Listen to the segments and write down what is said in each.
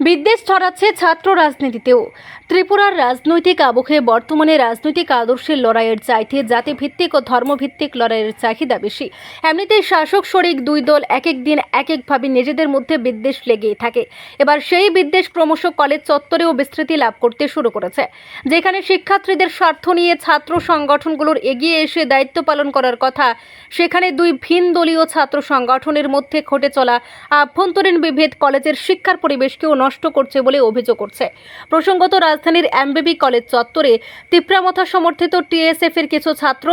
বিদ্বেষ ছড়াচ্ছে ছাত্র রাজনীতিতেও। ত্রিপুরার রাজনৈতিক আবহে বর্তমানে রাজনৈতিক আদর্শের লড়াইয়ের চাইতে জাতিভিত্তিক ও ধর্মভিত্তিক লড়াইয়ের চাহিদা বেশি। এমনিতেই শাসক শরিক দুই দল এক এক দিন এক একভাবে নিজেদের মধ্যে বিদ্বেষ লেগেই থাকে। এবার সেই বিদ্বেষ ক্রমশ কলেজ চত্বরেও বিস্তৃতি লাভ করতে শুরু করেছে। যেখানে শিক্ষার্থীদের স্বার্থ নিয়ে ছাত্র সংগঠনগুলোর এগিয়ে এসে দায়িত্ব পালন করার কথা, সেখানে দুই ভিন দলীয় ছাত্র সংগঠনের মধ্যে ঘটে চলা আভ্যন্তরীণ বিভেদ কলেজের শিক্ষার পরিবেশকেও নষ্ট করছে বলে অভিযোগ করছে। প্রসঙ্গত রাজধানীর এমবিবি কলেজ চত্বরে তিপ্রামথা সমর্থিত টিএসএফ এর কিছু ছাত্র,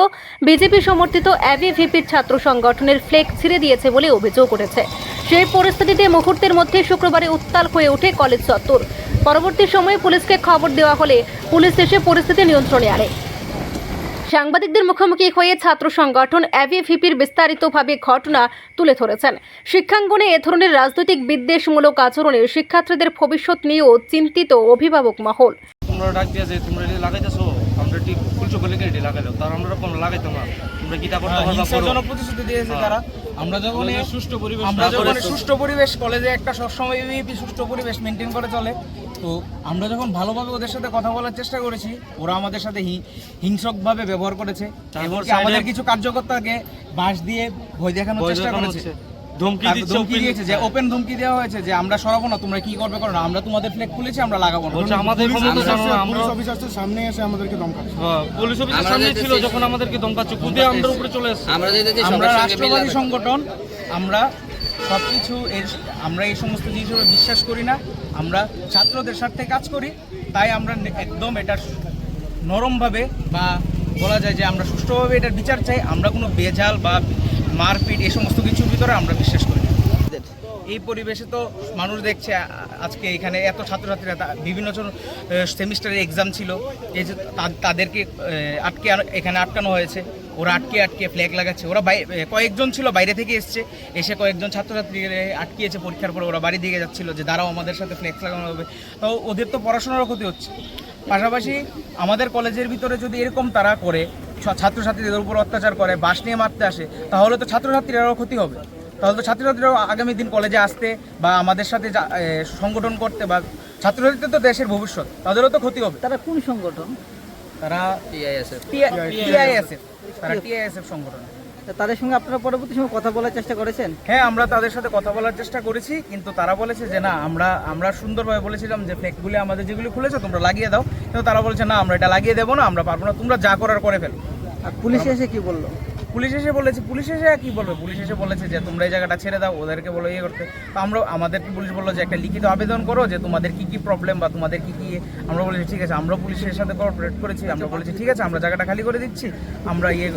বিজেপি সমর্থিত অ্যাভিভিপির ছাত্র সংগঠনের ফ্লেক ছিঁড়ে দিয়েছে বলে অভিযোগ উঠেছে। সেই পরিস্থিতিতে মুহূর্তের মধ্যে শুক্রবারে উত্তাল হয়ে ওঠে কলেজ চত্বর। পরবর্তী সময়ে পুলিশকে খবর দেওয়া হলে পুলিশ এসে পরিস্থিতি নিয়ন্ত্রণে আনে। সাংবাদিকদের মুখোমুখি হয়ে ছাত্র সংগঠন অ্যাভিভিপির বিস্তারিতভাবে ঘটনা তুলে ধরেছেন। শিক্ষাঙ্গনে এ ধরনের রাজনৈতিক বিদ্বেষমূলক আচরণে শিক্ষার্থীদের ভবিষ্যৎ নিয়েও চিন্তিত অভিভাবক মহল। তোমরা ডাক দিয়া যে তোমরা এটি লাগাইতেছো আমরা ঠিক এটি লাগাইলো তার আমরা কোনো লাগাইতাম না। তোমরা করতে হ্যাঁ, পারবা হিংসার জন্য প্রতিশ্রুতি দিয়েছে হ্যাঁ। তারা আমরা যখন কলেজে সুষ্ঠু পরিবেশ আমরা যখন সুষ্ঠু পরিবেশ কলেজে একটা সবসময় ইউপি সুষ্ঠু পরিবেশ মেনটেন করে চলে। তো আমরা যখন ভালোভাবে ওদের সাথে কথা বলার চেষ্টা করেছি ওরা আমাদের সাথে হি- হিংসকভাবে ব্যবহার করেছে আমাদের কিছু কার্যকর্তাকে বাঁশ দিয়ে ভয় দেখানোর চেষ্টা করেছে। ধমকি ধমকি দিয়েছে যে হ্যাঁ। ওপেন ধমকি দেওয়া হয়েছে যে আমরা সরাবো না তোমরা কি করবে করো না আমরা তোমাদের খুলেছি আমরা লাগাবো না। আমাদের ক্ষমতা জানো না, আমরা পুলিশ অফিসারদের সামনে এসে আমাদেরকে ধমকাচ্ছে। হ্যাঁ, পুলিশ অফিসের সামনে ছিল যখন আমাদেরকে ধমকাচ্ছে। আমাদের উপরে চলে এসছে। আমরা রাষ্ট্রবাদী সংগঠন আমরা সব কিছু এর আমরা এই সমস্ত জিনিসগুলো বিশ্বাস করি না। আমরা ছাত্রদের স্বার্থে কাজ করি। তাই আমরা একদম এটা নরমভাবে বা বলা যায় যে আমরা সুষ্ঠুভাবে এটার বিচার চাই। আমরা কোনো বেজাল বা মারপিট এই সমস্ত কিছুর ভিতরে আমরা বিশ্বাস করি এই পরিবেশে তো মানুষ দেখছে আজকে এখানে এত ছাত্রছাত্রীরা বিভিন্ন সেমিস্টারের এক্সাম ছিল। এই যে তাদেরকে আটকে এখানে আটকানো হয়েছে। ওরা আটকে আটকে ফ্ল্যাগ লাগাচ্ছে। ওরা কয়েকজন ছিল বাইরে থেকে এসছে। এসে কয়েকজন ছাত্রছাত্রী আটকিয়েছে পরীক্ষার পরে ওরা বাড়ি দিকে যাচ্ছিল যে দাঁড়াও আমাদের সাথে ফ্ল্যাগ লাগানো হবে। তো ওদের তো পড়াশোনারও ক্ষতি হচ্ছে। পাশাপাশি আমাদের কলেজের ভিতরে যদি এরকম তারা করে ছাত্রছাত্রীদের উপর অত্যাচার করে বাস নিয়ে মারতে আসে তাহলে তো ছাত্রছাত্রীরাও ক্ষতি হবে। তাহলে তো ছাত্রছাত্রীরাও আগামী দিন কলেজে আসতে বা আমাদের সাথে যা- সংগঠন করতে বা ছাত্রছাত্রী তো দেশের ভবিষ্যৎ তাদেরও তো ক্ষতি হবে। তারা কোন সংগঠন? তারা TISF টিআইএসএফ তারা টিআইএসএফ সংগঠন? তাদের সঙ্গে আপনারা পরবর্তী সময় কথা বলার চেষ্টা করেছেন? হ্যাঁ আমরা তাদের সাথে কথা বলার চেষ্টা করেছি কিন্তু তারা বলেছে যে না আমরা আমরা সুন্দরভাবে বলেছিলাম যে ফ্লেকগুলি আমাদের যেগুলি খুলেছে তোমরা লাগিয়ে দাও। কিন্তু তারা বলেছে না আমরা এটা লাগিয়ে দেবো না আমরা পারব না তোমরা যা করার করে ফেলো। আর পুলিশ এসে কি বলল? পুলিশ এসে বলেছে পুলিশ এসে কি বলবে? পুলিশ এসে বলেছে যে তোমরা এই জায়গাটা ছেড়ে দাও ওদেরকে বলো ইয়ে করতে। তো আমরা আমাদেরকে পুলিশ বলল যে একটা লিখিত আবেদন করো যে তোমাদের কি কি প্রবলেম বা তোমাদের কি কি আমরা বলেছি ঠিক আছে আমরা পুলিশের সাথে কোঅপারেট করেছি। আমরা বলেছি ঠিক আছে আমরা জায়গাটা খালি করে দিচ্ছি। আমরা ইয়ে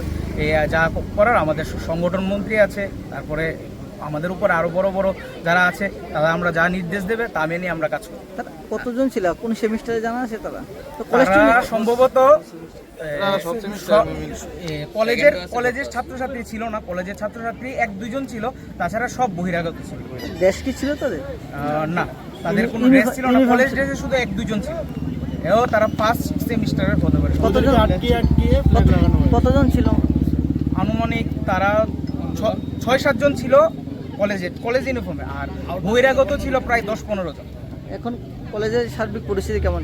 যা করার আমাদের সংগঠন মন্ত্রী আছে তারপরে আমাদের উপর আরও বড় বড় যারা আছে তারা আমরা যা নির্দেশ দেবে তা মেনে আমরা কাজ করব। তারা কতজন ছিল? কোন সেমিস্টারে জানা আছে তারা? সম্ভবত কলেজের কলেজের ছাত্রছাত্রী ছিল না কলেজের ছাত্রছাত্রী এক দুজন ছিল তাছাড়া সব বহিরাগত ছিল। দেশ কি ছিল তাদের? না তাদের কোনো ড্রেস ছিল না কলেজ ড্রেসে শুধু এক দুজন ছিল। এও তারা ফার্স্ট সেমিস্টারের হতে পারে কতজন? আটকিয়ে আটকিয়ে কতজন ছিল? আনুমানিক তারা ছ- ছয় সাতজন ছিল কলেজে কলেজ ইউনিফর্মে আর বহিরাগত ছিল প্রায় দশ পনেরো জন। এখন কলেজের সার্বিক পরিস্থিতি কেমন?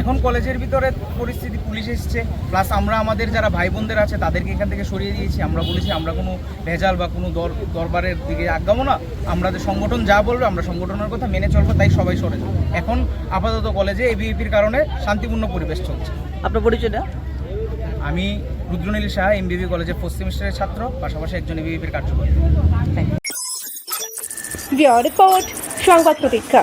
এখন? কলেজের ভিতরে পরিস্থিতি পুলিশ এসছে প্লাস আমরা আমাদের যারা ভাই বোনদের আছে তাদেরকে এখান থেকে সরিয়ে দিয়েছি। আমরা বলেছি আমরা কোনো ভেজাল বা কোনো দরবারের দিকে আগাবো না। আমরা যে সংগঠন যা বলবে আমরা সংগঠনের কথা মেনে চলবো তাই সবাই সরে যাবে। এখন আপাতত কলেজে এবিপির কারণে শান্তিপূর্ণ পরিবেশ চলছে। আপনার পরিচয়টা আমি রুদ্রনীল শাহ এমবিবি কলেজের ফোর্থ সেমিস্টারের ছাত্র পাশাপাশি একজন এবিপির কার্যকর রিপোর্ট সংবাদ প্রতীক্ষা।